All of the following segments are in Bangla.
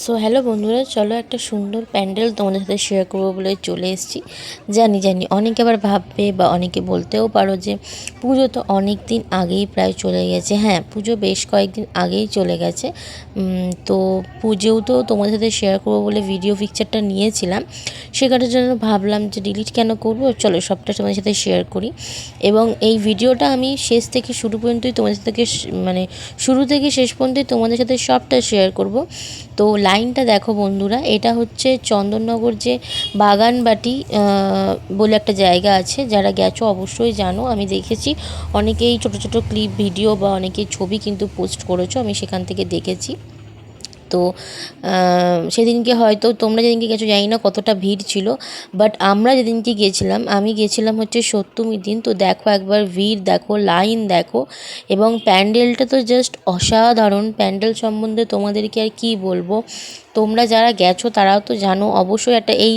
সো হ্যালো বন্ধুরা, চলো একটা সুন্দর প্যান্ডেল তোমাদের সাথে শেয়ার করব বলে চলে এসেছি। জানি জানি অনেকে আবার ভাববে বা অনেকে বলতেও পারো যে পুজো তো অনেক দিন আগেই প্রায় চলে গেছে। হ্যাঁ পুজো বেশ কয়েকদিন আগেই চলে গেছে। তো পুজোও তো তোমাদের সাথে শেয়ার করব বলে ভিডিও পিকচারটা নিয়েছিলাম। সেটার জন্য ভাবলাম যে ডিলিট কেন করব? চলো, সবটা তোমাদের সাথে শেয়ার করি। এবং এই ভিডিওটা আমি শেষ থেকে শুরু পর্যন্তই তোমাদের শ- মানে শুরু থেকে শেষ পর্যন্তই তোমাদের সাথে সবটা শেয়ার করব। তো লাইনটা দেখো বন্ধুরা, এটা হচ্ছে চন্দননগর যে বাগানবাটি বলে একটা জায়গা আছে, যারা গেছো অবশ্যই জানো। আমি দেখেছি, অনেকেই ছোট ছোট ক্লিপ, ভিডিও বা অনেকেই ছবি কিন্তু পোস্ট করেছ, আমি সেখান থেকে দেখেছি। তো সেদিনকে হয়তো তোমরা যেদিনকে গেছো জানি না কতটা ভিড় ছিল বাট আমরা যেদিনকে গেছিলাম, আমি গেছিলাম হচ্ছে সপ্তমীর দিন, তো দেখো একবার ভিড়, দেখো লাইন, দেখো, এবং প্যান্ডেলটা তো জাস্ট অসাধারণ। প্যান্ডেল সম্বন্ধে তোমাদেরকে আর কি বলব? তোমরা যারা গেছো, তারাও তো জানো, অবশ্যই একটা এই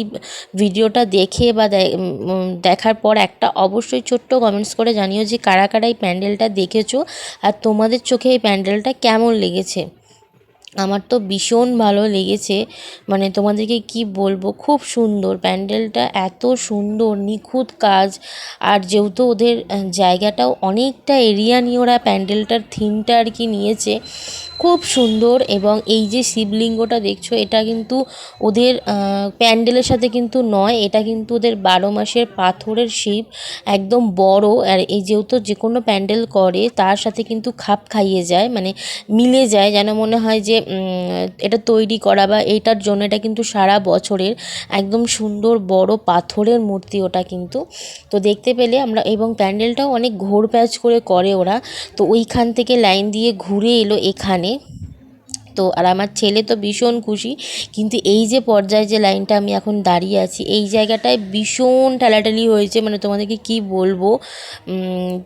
ভিডিওটা দেখে বা দেখার পর একটা অবশ্যই ছোট্ট কমেন্টস করে জানিও যে কারা কারা এই প্যান্ডেলটা দেখেছ, আর তোমাদের চোখে এই প্যান্ডেলটা কেমন লেগেছে। আমার তো ভীষণ ভালো লেগেছে। মানে তোমাদেরকে কি বলব, খুব সুন্দর। প্যান্ডেলটা এত সুন্দর, নিখুঁত কাজ। আর যেহেতু ওদের জায়গাটাও অনেকটা এরিয়া নিয়ে ওরা প্যান্ডেলটার থিমটা আর কি নিয়েছে, খুব সুন্দর। এবং এই যে শিবলিঙ্গটা দেখছ, এটা কিন্তু ওদের প্যান্ডেলের সাথে কিন্তু নয়, এটা কিন্তু ওদের বারো মাসের পাথরের শিব, একদম বড়। আর এই যেহেতু যে কোনো প্যান্ডেল করে, তার সাথে কিন্তু খাপ খাইয়ে যায় মানে মিলে যায়, যেন মনে হয় যে এটা তৈরি করা বা এটার জন্য এটা কিন্তু সারা বছরের একদম সুন্দর বড় পাথরের মূর্তি ওটা কিন্তু। তো দেখতে পেলে আমরা, এবং প্যান্ডেলটাও অনেক ঘোর প্যাচ করে করে ওরা। তো ওইখান থেকে লাইন দিয়ে ঘুরে এলো এখানে। তো আর আমার ছেলে তো ভীষণ খুশি। কিন্তু এই যে পর্যায়ে যে লাইনটা আমি এখন দাঁড়িয়ে আছি, এই জায়গাটায় ভীষণ ঠেলাঠেলি হয়েছে মানে তোমাদেরকে কি বলব?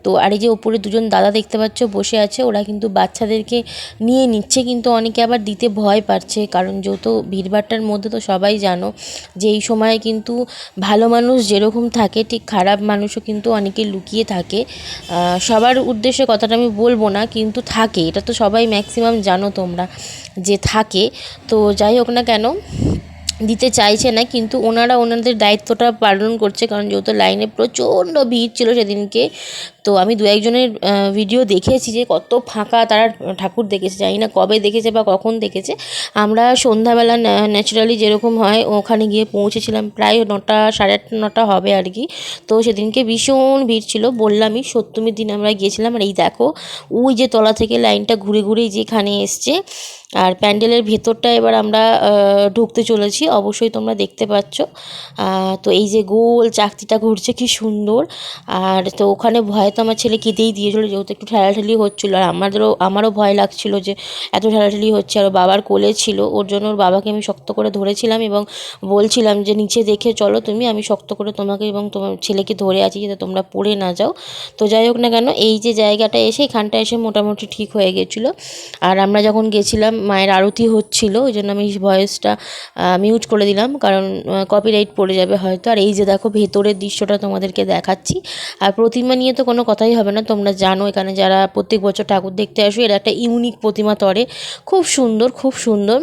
তো আর এই যে ওপরে দুজন দাদা দেখতে পাচ্ছ বসে আছে, ওরা কিন্তু বাচ্চাদেরকে নিয়ে নিচ্ছে, কিন্তু অনেকে আবার দিতে ভয় পাচ্ছে, কারণ যেহেতু ভিড়ভাট্টার মধ্যে তো সবাই জানো যে এই সময় কিন্তু ভালো মানুষ যেরকম থাকে, ঠিক খারাপ মানুষও কিন্তু অনেকে লুকিয়ে থাকে। সবার উদ্দেশ্যে কথাটা আমি বলব না, কিন্তু থাকে, এটা তো সবাই ম্যাক্সিমাম জানো তোমরা। যে থাকে তো যাই হোক না কেন দিতে চাইছে না, কিন্তু ওনারা ওনাদের দায়িত্বটা পালন করছে, কারণ যেহেতু লাইনে প্রচণ্ড ভিড় ছিল সেদিনকে, তো আমি দু একজনের ভিডিও দেখেছি যে কত ফাঁকা তারা ঠাকুর দেখেছে, জানি না কবে দেখেছে বা কখন দেখেছে। আমরা সন্ধ্যাবেলা ন্যাচারালি যেরকম হয়, ওখানে গিয়ে পৌঁছেছিলাম, প্রায় নটা, সাড়ে আটটা, নটা হবে আর কি। তো সেদিনকে ভীষণ ভিড় ছিল, বললামই সপ্তমীর দিন আমরা গিয়েছিলাম, আর এই দেখো, ওই যে তলা থেকে লাইনটা ঘুরে ঘুরে যেখানে এসছে, আর প্যান্ডেলের ভেতরটা এবার আমরা ঢুকতে চলেছি। অবশ্যই তোমরা দেখতে পাচ্ছ। তো এই যে গোল চাকতিটা ঘুরছে, কি সুন্দর। আর তো ওখানে ভয় তো আমার ছেলে কেঁদেই দিয়েছিল, যেহেতু একটু ঠেলাঠেলি হচ্ছিল। আর আমাদেরও, আমারও ভয় লাগছিল যে এত ঠেলাঠেলি হচ্ছে, আর বাবার কোলে ছিল। ওর জন্য ওর বাবাকে আমি শক্ত করে ধরেছিলাম এবং বলছিলাম যে, নিচে দেখে চলো তুমি, আমি শক্ত করে তোমাকে এবং তোমার ছেলেকে ধরে আছি, যাতে তোমরা পড়ে না যাও। তো যাই হোক না কেন, এই যে জায়গাটা এসে, এখানটা এসে মোটামুটি ঠিক হয়ে গেছিল। আর আমরা যখন গেছিলাম, মায়ের আরতি হচ্ছিল, ওই জন্য আমি ভয়েসটা মিউট করে দিলাম, কারণ কপিরাইট পড়ে যাবে হয়তো। আর এই যে দেখো, ভেতরের দৃশ্যটা তোমাদেরকে দেখাচ্ছি। আর প্রতিমা নিয়ে তো কোনো কথাই হবে না, তোমরা জানো এখানে যারা প্রত্যেক বছর ঠাকুর দেখতে আসো, এর একটা ইউনিক প্রতিমা তরে। খুব সুন্দর খুব সুন্দর।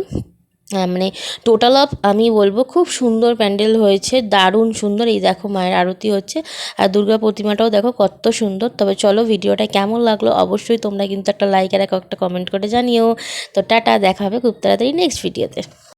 মানে টোটাল অফ আমি বলব, খুব সুন্দর প্যান্ডেল হয়েছে, দারুণ সুন্দর। এই দেখো মায়ের আরতি হচ্ছে। আর দুর্গা প্রতিমাটাও দেখো কত সুন্দর। তবে চলো ভিডিওটা কেমন লাগল, অবশ্যই তোমরা কিন্তু একটা লাইক আর একটা কমেন্ট করে জানিও। তো টাটা, দেখা হবে খুব তাড়াতাড়ি নেক্সট ভিডিওতে